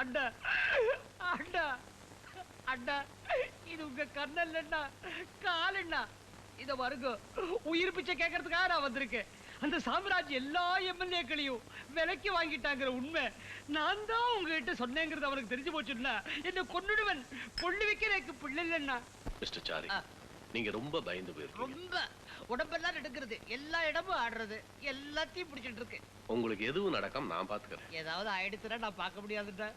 அண்ணா அண்ணா அண்ணா இது உங்க கண்ணல்லண்ணா காலண்ணா இத பாருங்க உயிர் பிச்சை கேட்கறதுக்காக நான் வந்திருக்கேன். அந்த சாம்ராஜ் எல்லா எம்எல்ஏக்களையும் விலைக்கு வாங்கிட்டாங்கிற உண்மை நான் தான் உங்ககிட்ட சொன்னேங்கிறது அவனுக்கு தெரிஞ்சு போச்சுன்னா என்ன கொன்னுடுவன். கொள்ளு வைக்க எனக்கு பிள்ளை இல்லைண்ணா மிஸ்டர் சாரி. நீங்க ரொம்ப பயந்து போயிருக்கீங்க. ரொம்ப. உடம்பெல்லாம் எடுக்கிறது எல்லா இடமும் ஆடுறது. எல்லாத்தையும் பிடிச்சிட்டு இருக்கு. உங்களுக்கு எதுவும் நடக்காம நான் பாத்துக்கிறேன். ஏதாவது ஆயிடுச்சுன்னா நான் பார்க்க முடியாதுடா.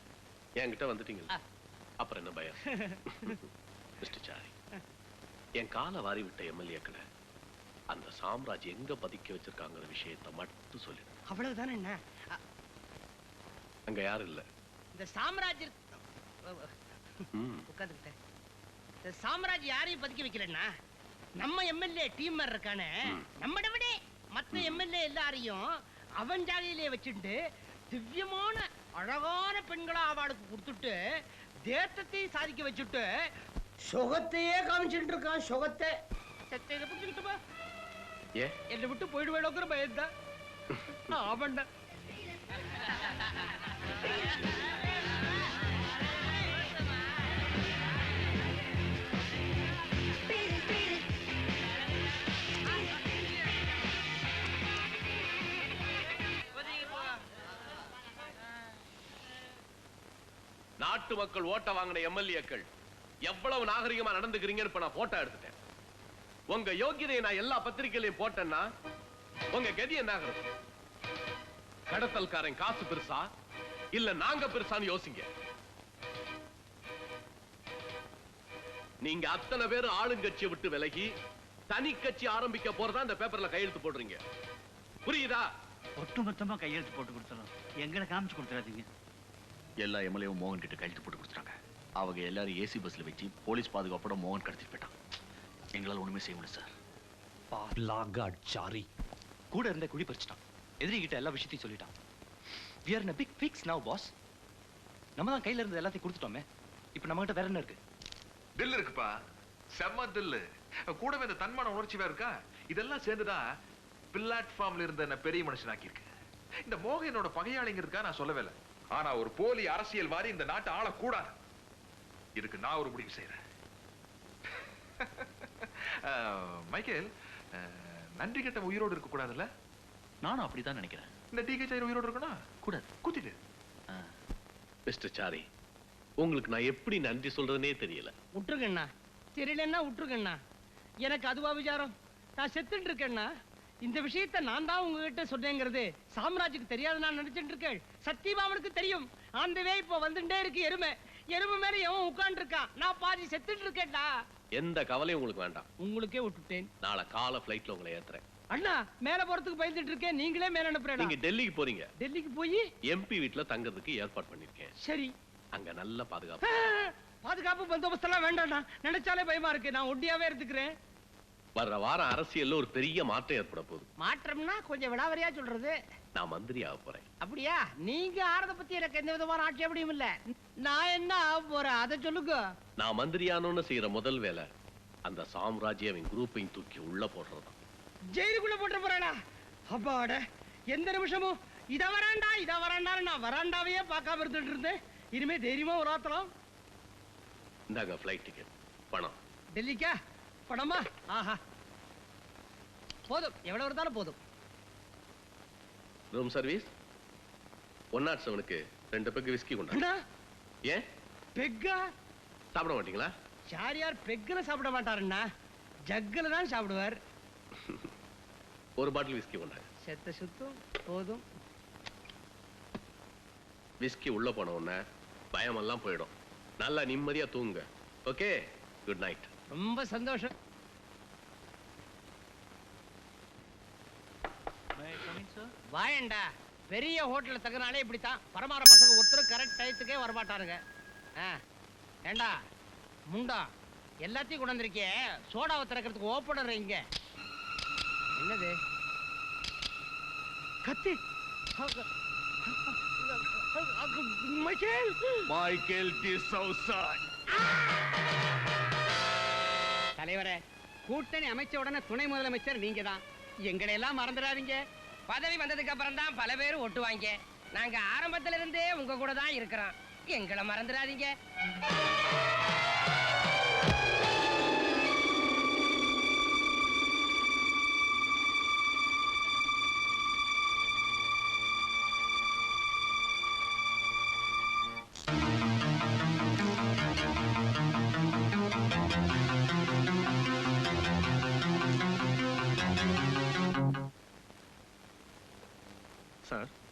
என்கிட்ட வந்துட்டீங்க. அப்புறம் என்ன பயம்? மிஸ்டர் சாரி என் காலை வாரி விட்ட எம்எல்ஏக்களை அந்த சாம்ராஜ் எங்க பதுக்கி வச்சிருக்காங்கிற விஷயத்தை மட்டும் சொல்லிடு அவ்வளவுதானே என்ன? அங்க யாரும் இல்ல. இந்த சாம்ராஜ். உட்காந்துக்கிட்டேன். இந்த சாம்ராஜ் யாரையும் பதுக்கி வைக்கலன்னா நம்ம எம்எல்ஏ டீம் இருக்கானே. நம்மட விட மத்த எம்எல்ஏ எல்லாரையும் அவன் ஜாலியிலே வச்சுட்டு திவ்யமான அழகான பெண்களா அவளுக்கு கொடுத்துட்டு தேசத்தையும் சாதிக்க வச்சுட்டு சுகத்தையே காமிச்சுட்டு இருக்கான் சுகத்தை. சத்தை இதை பிடிச்சுக்கிட்டுமா ஏ? என்னை விட்டு போயிடுவேடோங்கிற பயந்தான் ஆமாண்டா நாட்டு மக்கள் ஓட்ட வாங்கின எம்எல்ஏக்கள் எவ்வளவு நாகரிகமா நடந்துக்கிறீங்கன்னு இப்ப நான் போட்டோ எடுத்துட்டேன். உங்க யோகியதையை நான் எல்லா பத்திரிகையிலையும் போட்டேன்னா உங்க கதி என்ன கடத்தல்காரன் காசு பெருசா? இல்ல நாங்க பெருசான்னு யோசிங்க. நீங்க அத்தனை பேர் ஆளுங்கட்சியை விட்டு விலகி தனி கட்சி ஆரம்பிக்க போறதா இந்த பேப்பர்ல கையெழுத்து போடுறீங்க. புரியுதா? ஒட்டுமொத்தமா கையெழுத்து போட்டு கொடுத்துறோம். எங்களை காமிச்சு கொடுத்துடாதீங்க எல்லா எம்எல்ஏவும் மோகன் கிட்ட கையெழுத்து போட்டு கொடுத்துட்டாங்க. அவங்க எல்லாரும் ஏசி பஸ்ல வச்சு போலீஸ் பாதுகாப்போட மோகன் கடத்திட்டு போயிட்டான். எங்களால் ஒண்ணுமே செய்ய முடியல சார் சாரி. கூட இருந்த குடி பறிச்சிட்டான். எதிரி கிட்ட எல்லா விஷயத்தையும் சொல்லிட்டான். We are in a big fix now boss நம்ம தான் கையில இருந்த எல்லாத்தையும் கொடுத்துட்டோமே. இப்போ நம்ம கிட்ட வேற என்ன இருக்கு? தில் இருக்குப்பா. செம்ம தில்லு. கூடவே இந்த தன்மான உணர்ச்சி வேற இருக்கா? இதெல்லாம் சேர்ந்துதான் பிளாட்ஃபார்ம்ல இருந்த என்ன பெரிய மனுஷனாக்கி இருக்கு இந்த மோக என்னோட பகையாளிங்கிறதுக்கா நான் சொல்லவே இல்லை. ஆனா ஒரு போலி அரசியல் மாதிரி இந்த நாட்டை ஆளக்கூடாது. இதுக்கு நான் ஒரு முடிவு செய்யறேன் மைக்கேல் நன்றி கெட்ட உயிரோடு இருக்க கூடாதுல்ல? நானும் அப்படிதான் நினைக்கிறேன். இந்த டிகே சைடு உயிரோடு இருக்கணும் கூடாது. குத்திட்டு. மிஸ்டர் சாரி உங்களுக்கு நான் எப்படி நன்றி சொல்றதுனே தெரியல. விட்டுருங்கண்ணா தெரியலன்னா விட்டுருங்கண்ணா எனக்கு அதுவா விசாரம். நான் செத்துட்டு இருக்கேன்னா இந்த விஷயத்தை நான் தான் உங்ககிட்ட சொன்னேங்கிறது சாம்ராஜுக்கு தெரியாது நான் நினைச்சிட்டு இருக்கேன் சத்தியமா அவனுக்கு தெரியும். அந்த வே இப்போ வந்துட்டே இருக்கு எருமை. எருமை மேல எவன் உட்கார்ந்து இருக்கான் நான் பாதி செத்துட்டு இருக்கேன்டா. எந்த கவலையும் உங்களுக்கு வேண்டாம். உங்களுக்கே விட்டுட்டேன். நாளை காலை ஃபிளைட்ல உங்களை ஏத்துறேன். அண்ணா மேல போறதுக்கு பயந்துட்டு இருக்கேன். நீங்களே மேல அனுப்புறேன் நீங்க டெல்லிக்கு போறீங்க. டெல்லிக்கு போய்? எம்பி வீட்ல தங்கறதுக்கு ஏற்பாடு பண்ணிருக்கேன் சரி. அங்க நல்ல பாதுகாப்பு. பாதுகாப்பு பந்தோபஸ்து எல்லாம் வேண்டாம்ண்ணா நினைச்சாலே பயமா இருக்கு. நான் ஒண்டியாவே இருந்துக்கிறேன். வர்ற வாரம் அரசியல்ல ஒரு பெரிய மாற்றம் ஏற்பட போகுது. மாற்றம்னா கொஞ்சம் விடாவரியா சொல்றது? நான் மந்திரி ஆக போறேன். அப்படியா? நீங்க ஆறத பத்தி எனக்கு எந்த விதமான ஆட்சேபனையும் இல்ல. நான் என்ன ஆக போறேன்? அதை சொல்லுங்க. நான் மந்திரியானோன்னு செய்யற முதல் வேலை அந்த சாம்ராஜ்யம் அவன் குரூப்பையும் தூக்கி உள்ள போடுறதுதான். ஜெயிலுக்குள்ள போட்டு போறானா? அப்பாட எந்த நிமிஷமும் இத வராண்டா இத வராண்டான்னு நான் வராண்டாவையே பார்க்காம இருந்துட்டு இருந்தேன். இனிமே தைரியமா ஒரு ஆத்தலாம் இந்தாங்க ஃபிளைட் டிக்கெட் பணம். டெல்லிக்கா? பணமா ஆஹா. போதும். எவ்வளவு இருந்தாலும் போதும். ரூம் சர்வீஸ் ஒன் நாட் செவனுக்கு ரெண்டு பெக்கு விஸ்கி கொண்டா ஏன்? பெக்கா சாப்பிட மாட்டீங்களா? சாரியார் பெக்குல சாப்பிட மாட்டாருண்ணா ஜக்குல தான் சாப்பிடுவார். ஒரு பாட்டில் விஸ்கி கொண்டாங்க செத்த சுத்தம் போதும். விஸ்கி உள்ள போன உடனே பயமெல்லாம் போயிடும். நல்லா நிம்மதியா தூங்குங்க. ஓகே குட் நைட் ரொம்ப சந்தோஷம். வாயண்டா. பெரிய ஹோட்டல்ல தங்கினாலே இப்படித்தான். பரமார பசங்க ஒருத்தரும் கரெக்ட் டயத்துக்கே வரமாட்டாருங்க ஆ ஏண்டா? முண்டா எல்லாத்தையும் கொண்டு வந்திருக்கே சோடாவை திறக்கிறதுக்கு ஓப்பனர் இங்க. என்னது? கத்தி. மைக்கேல் மைக்கேல் டிசௌசா தலைவரே கூட்டணி அமைச்ச உடனே துணை முதலமைச்சர் நீங்க தான் எங்களை எல்லாம் மறந்துடாதீங்க. பதவி வந்ததுக்கு அப்புறம் தான் பல பேர் ஒட்டுவாங்க நாங்க ஆரம்பத்துல இருந்தே உங்க கூட தான் இருக்கிறோம். எங்களை மறந்துடாதீங்க.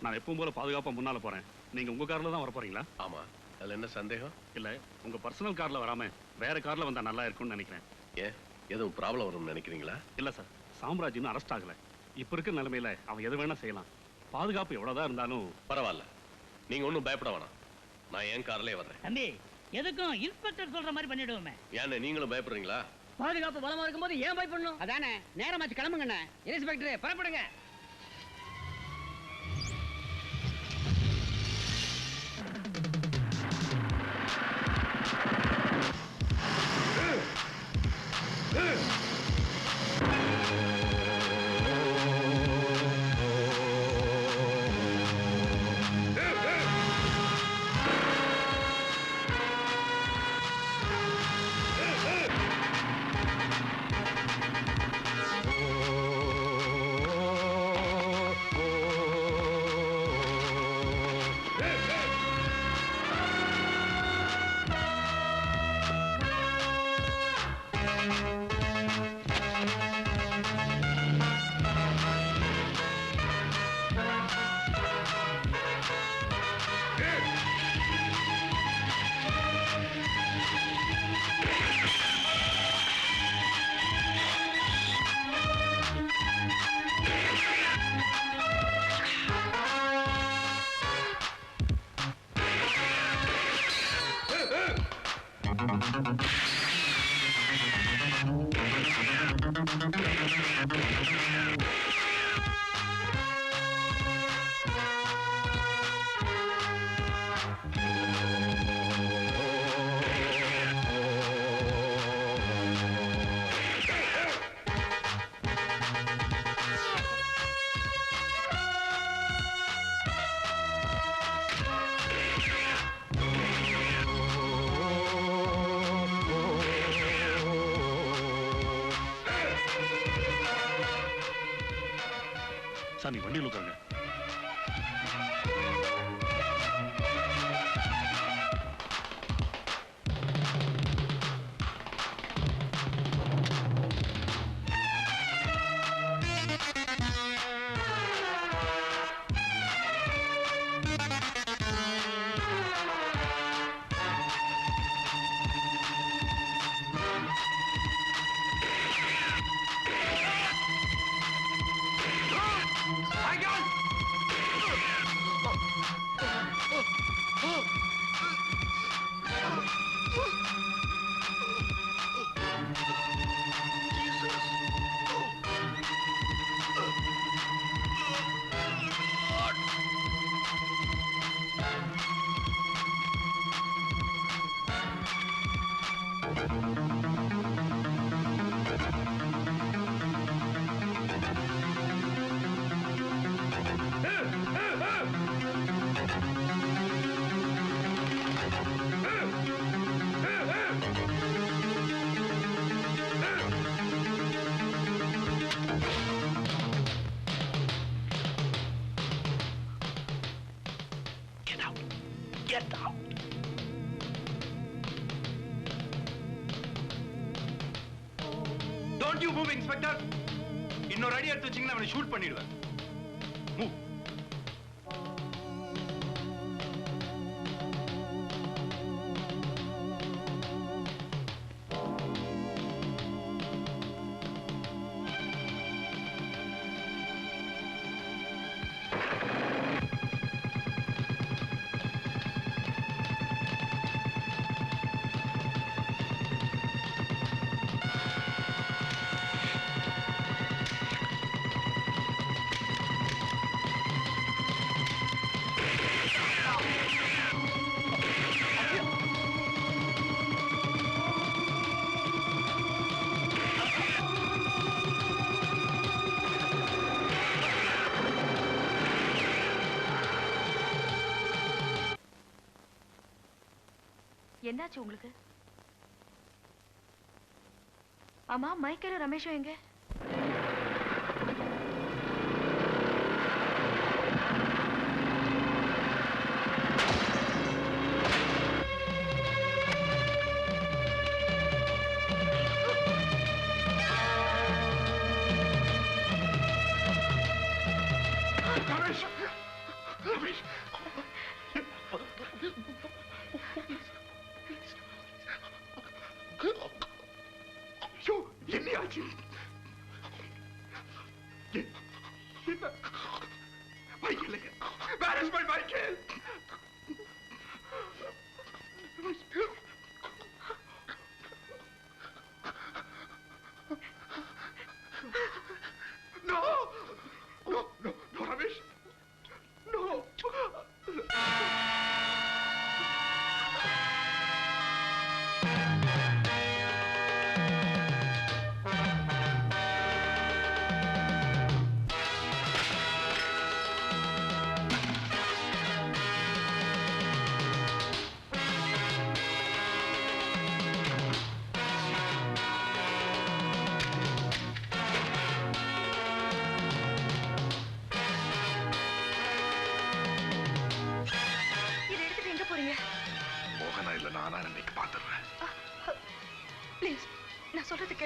நான் எப்பவும் போல பாதுகாப்பா முன்னால போறேன். நீங்க உங்க கார்ல தான் வர போறீங்களா ஆமா. அதுல என்ன சந்தேகம்? இல்ல உங்க பர்சனல் கார்ல வராம வேற கார்ல வந்தா நல்லா இருக்கும்னு நினைக்கிறேன். ஏன்? எதுவும் ப்ராப்ளம் வரும்னு நினைக்கிறீங்களா? இல்ல சார் சாம்ராஜ் இன்னும் அரெஸ்ட் ஆகல. இப்ப இருக்க நிலைமையில அவன் எது வேணா செய்யலாம். பாதுகாப்பு எவ்வளவுதான் இருந்தாலும் பரவாயில்ல. நீங்க ஒண்ணும் பயப்பட வேணாம். நான் என் கார்லயே வர்றேன். தம்பி எதுக்கும் இன்ஸ்பெக்டர் சொல்ற மாதிரி பண்ணிடுவோமே. ஏன்னு நீங்களும் பயப்படுறீங்களா? பாதுகாப்பு பலமா இருக்கும்போது ஏன் பயப்படணும்? அதானே நேரமாச்சு கிளம்புங்கண்ணே. இன்ஸ்பெக்டர் புறப்படுங்க. சார் சாமி வண்டியில் உட்காருங்க. இன்ஸ்பெக்டர். இன்னொரு அடி எடுத்து வச்சீங்கன்னா அவனை ஷூட் பண்ணிடுவேன். என்னாச்சு உங்களுக்கு? ஆமா மைக்கேலும் ரமேஷும் எங்க? என்ன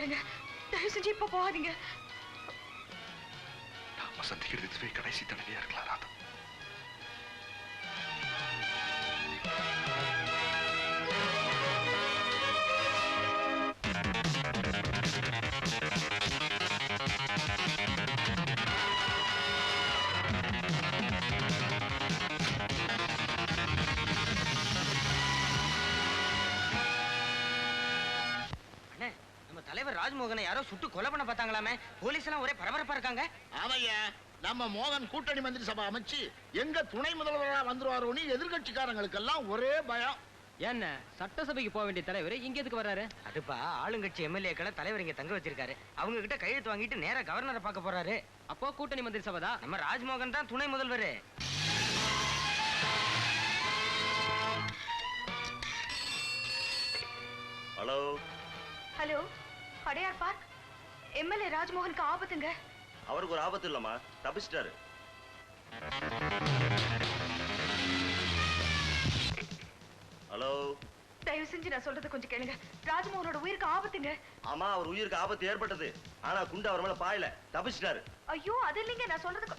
பாருங்க தயவு செஞ்சு இப்ப போகாதீங்க. நாம சந்திக்கிறது இதுவே கடைசி தடவையா இருக்கலாம் ராஜ்மோகனை யாரோ சுட்டு கொலை பண்ண பார்த்தாங்களாமே. போலீஸ் எல்லாம் ஒரே பரபரப்பா இருக்காங்க. ஆமையா நம்ம மோகன் கூட்டணி மந்திரி சபை அமைச்சு எங்க துணை முதல்வரா வந்துருவாரோன்னு எதிர்கட்சிக்காரங்களுக்கெல்லாம் ஒரே பயம். என்ன சட்டசபைக்கு போக வேண்டிய தலைவர் இங்க எதுக்கு வர்றாரு? அதுப்பா ஆளுங்கட்சி எம்எல்ஏக்களை தலைவர் இங்க தங்க வச்சிருக்காரு. அவங்க கிட்ட கையெழுத்து வாங்கிட்டு நேரா கவர்னரை பார்க்க போறாரு. அப்போ கூட்டணி மந்திரி சபை தான் நம்ம ராஜ்மோகன் தான் துணை முதல்வர். Hello. Hello. Adyar park. MLA ராஜ்மோகனுக்கு ஆபத்துங்க. அவருக்கு ஒரு ஆபத்து இல்லம்மா. தப்பிச்சிட்டாரு. ஹலோ. தயவு செஞ்சு நான் சொல்றது கொஞ்சம் கேளுங்க. ராஜ்மோகனோட உயிருக்கு ஆபத்துங்க. ஆமா அவர் உயிருக்கு ஆபத்து ஏற்பட்டது. ஆனா குண்டு அவர் மேல பாயல. தப்பிச்சிட்டாரு. ஐயோ அது இல்லைங்க. நான் சொல்றது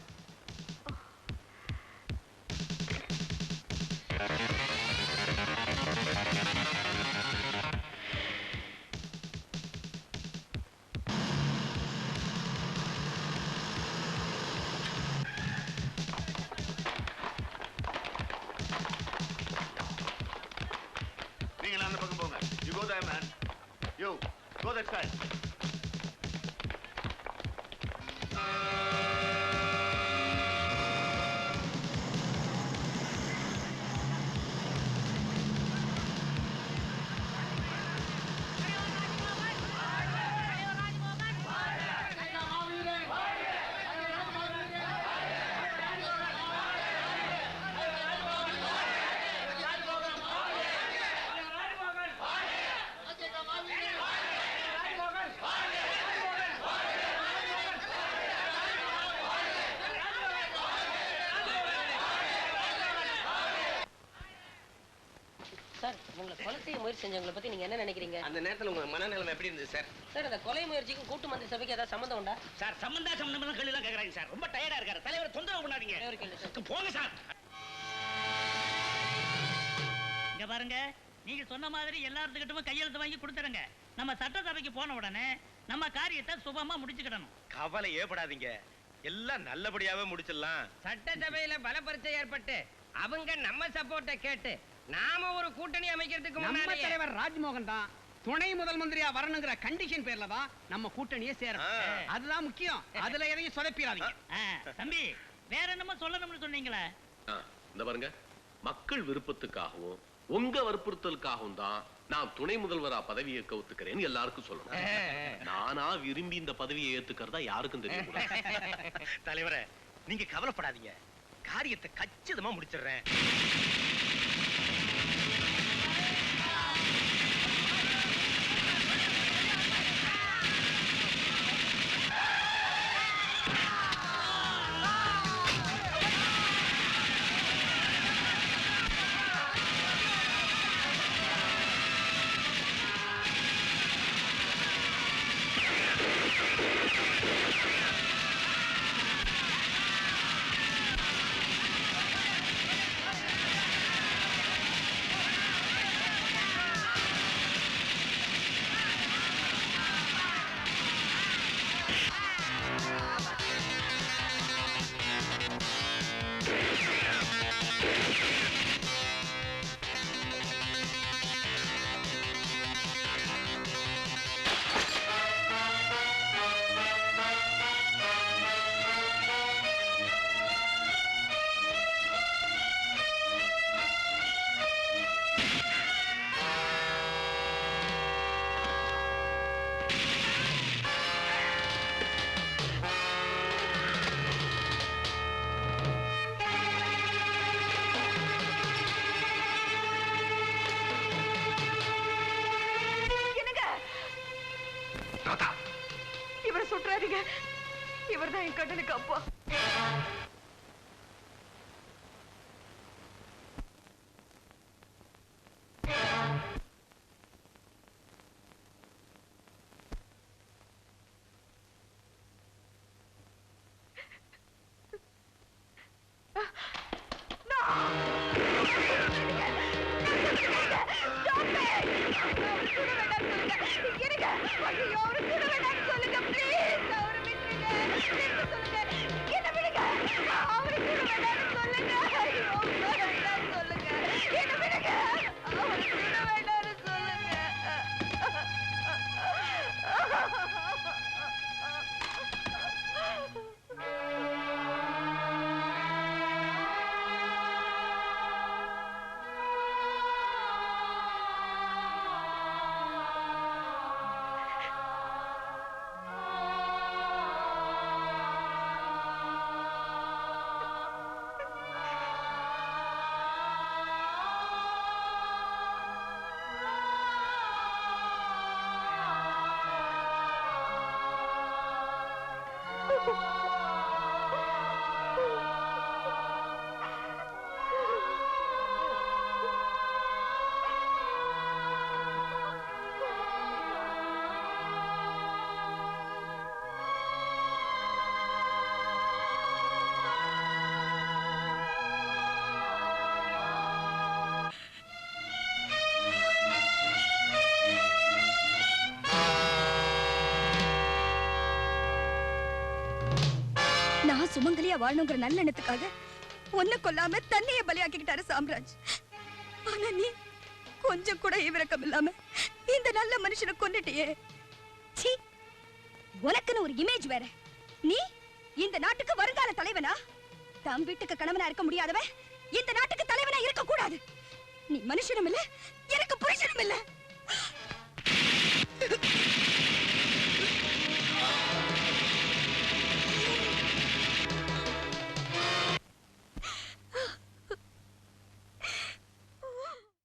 கொலை செய்ய முயற்சி செஞ்சவங்களை பத்தி நீங்க என்ன நினைக்கிறீங்க? அந்த நேரத்துல உங்க மனநிலைமை எப்படி இருந்தது சார்? சார் அந்த கொலை முயற்சிக்கும் கூட்டு மந்திரி சபைக்கு ஏதாவது சம்மந்தம் உண்டா? சார் சம்பந்தா சம்பந்தம் கேள்வி எல்லாம் கேக்குறாங்க சார். ரொம்ப டயர்டா இருக்காரு. தலைவர் தொந்தரவு பண்ணாதீங்க. போங்க சார். இங்க பாருங்க நீங்க சொன்ன மாதிரி எல்லாத்துக்கிட்டவும் கையெழுத்து வாங்கி கொடுத்துருங்க. நம்ம சட்டசபைக்கு போன உடனே நம்ம காரியத்தை சுபமா முடிச்சுக்கிடணும். கவலை ஏற்படாதீங்க. எல்லாம் நல்லபடியாவே முடிச்சிடலாம். சட்டசபையில பல பரிச்சை ஏற்பட்டு அவங்க நம்ம சப்போர்ட்ட கேட்டு நாம ஒரு கூட்டணி அமைக்கிறதுக்கு நம்ம முன்னாடி தலைவர் ராஜ்மோகன் தான் துணை முதல் மந்திரியா வரணுங்கிற கண்டிஷன் பேர்ல தான் நம்ம கூட்டணியே சேரும் ஆ. அதுதான் முக்கியம். அதுல எதையும் சொதப்பிடாதீங்க. தம்பி வேற என்னமோ சொல்லணும்னு சொன்னீங்களே. ஆ, இந்த பாருங்க. மக்கள் விருப்பத்துக்காகவும் உங்க வற்புறுத்தலுக்காகவும் தான் நான் துணை முதல்வரா பதவி ஏற்க ஒத்துக்கிறேன்னு எல்லாருக்கும் சொல்லணும். நானா விரும்பி இந்த பதவியை ஏத்துக்கிறதா யாருக்கும் தெரியக்கூடாது தலைவரே நீங்க கவலைப்படாதீங்க. காரியத்தை கச்சிதமா முடிச்சிடுறேன். அவர்தான் அப்பா. சுமங்கலியா வாழணுங்கிற நல்ல எண்ணத்துக்காக ஒன்ன கொல்லாம தன்னையே பலியாக்கிக்கிட்டாரு சாம்ராஜ். ஆனா நீ கொஞ்சம் கூட இவிரக்கம் இல்லாம இந்த நல்ல மனுஷனை கொண்டுட்டியே சீ உனக்குன்னு ஒரு இமேஜ் வேற. நீ இந்த நாட்டுக்கு வருங்கால தலைவனா? தம் வீட்டுக்கு கணவனா இருக்க முடியாதவன் இந்த நாட்டுக்கு தலைவனா இருக்க கூடாது நீ மனுஷனும் இல்ல எனக்கு புருஷனும் இல்ல.